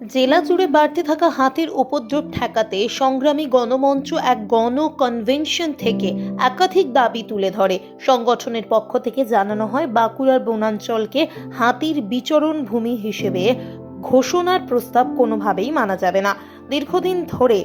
জেলা জুড়ে বাড়তে থাকা হাতির উপদ্রব ঠেকাতে সংগ্রামী গণমঞ্চ এক গণ কনভেনশন থেকে একাধিক দাবি তুলে ধরে। সংগঠনের পক্ষ থেকে জানানো হয়, বাঁকুড়ার বনাঞ্চলকে হাতির বিচরণ ভূমি হিসেবে ঘোষণার প্রস্তাব কোনোভাবেই মানা যাবে না। দীর্ঘদিন ধরে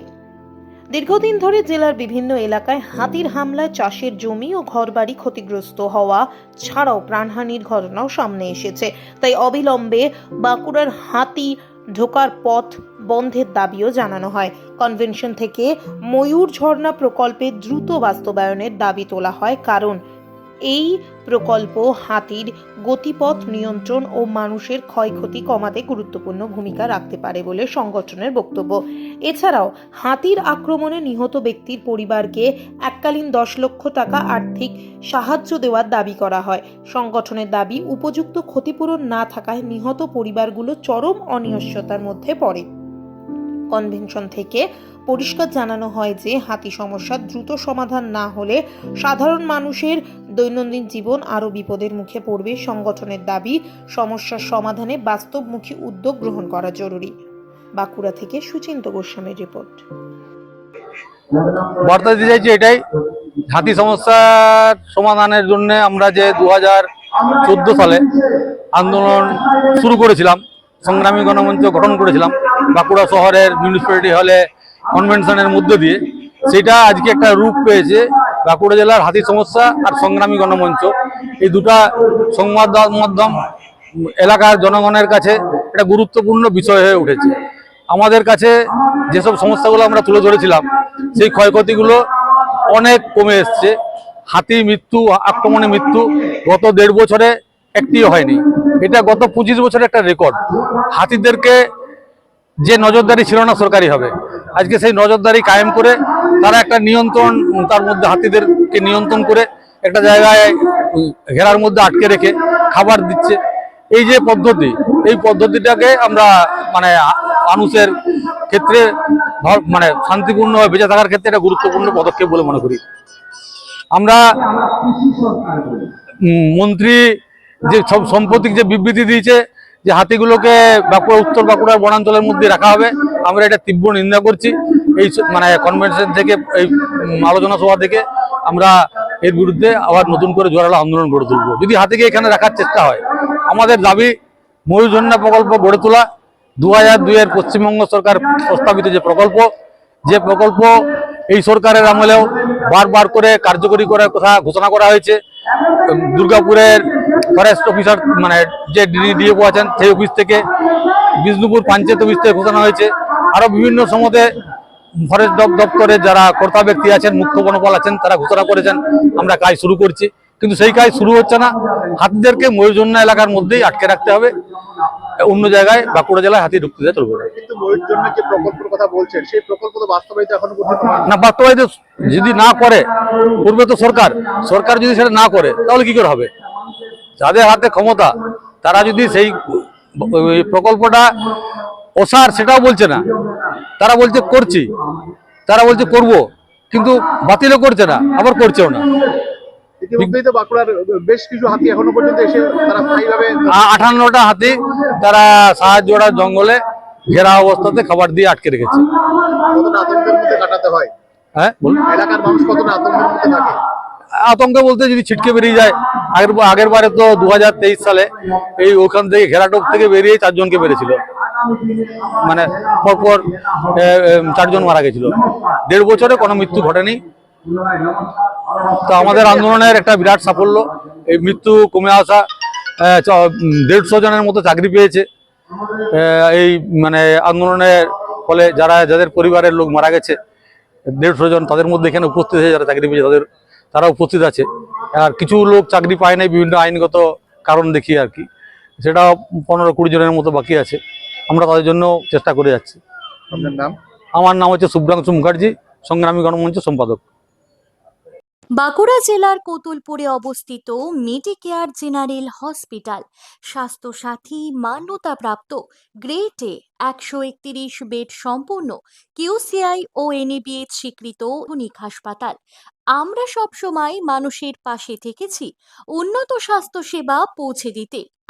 দীর্ঘদিন ধরে জেলার বিভিন্ন এলাকায় হাতির হামলায় চাষের জমি ও ঘরবাড়ি ক্ষতিগ্রস্ত হওয়া ছাড়াও প্রাণহানির ঘটনাও সামনে এসেছে। তাই অবিলম্বে বাঁকুড়ার হাতি ঢোকার পথ বন্ধের দাবিও জানানো হয়। কনভেনশন থেকে ময়ূর ঝর্ণা প্রকল্পে দ্রুত বাস্তবায়নের দাবি তোলা হয়, কারণ এই প্রকল্প, হাতির গতিপথ নিয়ন্ত্রণ ও মানুষের ক্ষয়ক্ষতি কমাতে গুরুত্বপূর্ণ ভূমিকা রাখতে পারে বলে সংগঠনের বক্তব্য। এছাড়াও, হাতির আক্রমণে নিহত ব্যক্তির পরিবারকে এককালীন দশ লক্ষ টাকা আর্থিক সাহায্য দেওয়ার দাবি করা হয়। সংগঠনের দাবি, উপযুক্ত ক্ষতিপূরণ না থাকায় নিহত পরিবারগুলো চরম অনিশ্চয়তার মধ্যে পড়ে। কনভেনশন থেকে পরিষ্কার জানানো হয় যে হাতি সমস্যা দ্রুত সমাধান না হলে সাধারণ মানুষের দৈনন্দিন জীবন আরও বিপদের মুখে পড়বে। সংগঠনের দাবি, সমস্যার সমাধানে বাস্তবমুখী উদ্যোগ গ্রহণ করা জরুরি। বাঁকুড়া থেকে সুচিন্ত গোস্বামীর রিপোর্ট। বার্তা দিতে চাইছি এটাই, হাতি সমস্যার সমাধানের জন্য আমরা যে দু হাজার চোদ্দ সালে আন্দোলন শুরু করেছিলাম সংগ্রামী গণমঞ্চ গঠন করেছিলাম বাঁকুড়া শহরের মিউনিসিপ্যালিটি হলে কনভেনশনের মধ্য দিয়ে। সেটা আজকে একটা রূপ পেয়েছে বাঁকুড়া জেলার হাতি সমস্যা আর সংগ্রামী গণমঞ্চ। এই দুটা সংবাদ মাধ্যম এলাকার জনগণের কাছে একটা গুরুত্বপূর্ণ বিষয় হয়ে উঠেছে। আমাদের কাছে যেসব সমস্যাগুলো আমরা তুলে ধরেছিলাম, সেই ক্ষয়ক্ষতিগুলো অনেক কমে এসছে। হাতি মৃত্যু আক্রমণে মৃত্যু গত দেড় বছরে একটিও হয়নি। এটা গত পঁচিশ বছরের একটা রেকর্ড হাতিদেরকে যে নজরদারি ছিল না সরকারি হবে আজকে সেই নজরদারি কায়েম করে তারা একটা নিয়ন্ত্রণ, তার মধ্যে হাতিদেরকে নিয়ন্ত্রণ করে একটা জায়গায় ঘেরার মধ্যে আটকে রেখে খাবার দিচ্ছে। এই যে পদ্ধতি, এই পদ্ধতিটাকে আমরা মানে মানুষের ক্ষেত্রে মানে শান্তিপূর্ণভাবে বেঁচে থাকার ক্ষেত্রে একটা গুরুত্বপূর্ণ পদক্ষেপ বলে মনে করি। আমরা মন্ত্রী যে সব সম্পত্তিক যে বিবৃতি দিয়েছে যে হাতিগুলোকে বাঁকুড়া, উত্তর বাঁকুড়ার বনাঞ্চলের মধ্যে রাখা হবে, আমরা এটা তীব্র নিন্দা করছি। এই মানে কনভেনশন থেকে, এই আলোচনা সভা থেকে আমরা এর বিরুদ্ধে আবার নতুন করে জোরালো আন্দোলন গড়ে তুলবো। যদি হাতিকে এখানে রাখার চেষ্টা হয়, আমাদের দাবি ময়ূরঝন্না প্রকল্প গড়ে তোলা দু হাজার দুইয়ের পশ্চিমবঙ্গ সরকার প্রস্তাবিত যে প্রকল্প যে প্রকল্প এই সরকারের আমলেও বারবার করে কার্যকরী করার কথা ঘোষণা করা হয়েছে। দুর্গাপুরের ফরেস্ট অফিসার মানে যে ডিএফও আছেন সেই অফিস থেকে বিষ্ণুপুর পঞ্চায়েত অফিস থেকে ঘোষণা হয়েছে। আরও বিভিন্ন সময়তে ফরেস্ট দপ- দপ্তরে যারা কর্তা ব্যক্তি আছেন, মুখ্য বনপাল আছেন, তারা ঘোষণা করেছেন, আমরা কাজ শুরু করছি। কিন্তু সেই কাজ শুরু হচ্ছে না। হাতিদেরকে ময়ূরজন্য এলাকার মধ্যেই আটকে রাখতে হবে। অন্য জায়গায় বাঁকুড়া জেলায় হাতি ঢুকতে দেওয়া চলবে না। কিন্তু ময়ূর জন্য যে প্রকল্পের কথা বলছেন সেই প্রকল্প বাস্তবায়িত যদি না করে পূর্বে তো সরকার। সরকার যদি সেটা না করে তাহলে কি করে হবে? যাদের হাতে ক্ষমতা তারা যদি সেই প্রকল্পটা অসার সেটাও বলছে না। তারা বলছে করছি তারা বলছে করব কিন্তু বাতিলও করছে না আবার করছেও না। ইতিমধ্যেই তো বাঁকুড়ার বেশ কিছু হাতি এখনও পর্যন্ত এসে তারা স্থায়ীভাবে আ- আটান্নটা হাতি তারা সাহায্যরা জঙ্গলে ঘেরা অবস্থাতে খাবার দিয়ে আটকে রেখেছে। কতটা আতঙ্কের মধ্যে কাটাতে হয়? হ্যাঁ এলাকার মানুষ কতটা আতঙ্কের মধ্যে থাকে? আতঙ্ক বলতে যদি ছিটকে বেরিয়ে যায় আগের আগের বারে তো দু হাজার তেইশ সালে এই ওখান থেকে ঘেরাটোপ থেকে বেরিয়ে চারজনকে বেরিয়েছিল মানে পরপর চারজন মারা গেছিল। দেড় বছরে কোনো মৃত্যু ঘটেনি। তো আমাদের আন্দোলনের একটা বিরাট সাফল্য। এই মৃত্যু কমে আসা দেড়শো জনের মতো চাকরি পেয়েছে। এই মানে আন্দোলনের ফলে যারা যাদের পরিবারের লোক মারা গেছে দেড়শো জন তাদের মধ্যে এখানে উপস্থিত হয়েছে যারা চাকরি পেয়েছে তাদের তারা উপস্থিত আছে। আর কিছু লোক চাকরি পায় নাই বিভিন্ন আইনগত কারণ দেখিয়ে আর কি। সেটা পনেরো কুড়ি জনের মতো বাকি আছে। আমরা তাদের জন্য চেষ্টা করে যাচ্ছি। আপনার নাম? আমার নাম হচ্ছে শুভ্রাংশু মুখার্জি সংগ্রামী গণমঞ্চ সম্পাদক। বাঁকুড়া জেলার কোতুলপুরে অবস্থিত মেডিকেয়ার জেনারেল হসপিটাল। স্বাস্থ্যসাথী মান্যতাপ্রাপ্ত গ্রেট এ একশো একত্রিশ বেড সম্পূর্ণ কিউসিআই ও এনএবিএ স্বীকৃত আধুনিক হাসপাতাল। আমরা সবসময় মানুষের পাশে থেকেছি। উন্নত স্বাস্থ্যসেবা পৌঁছে দিতে।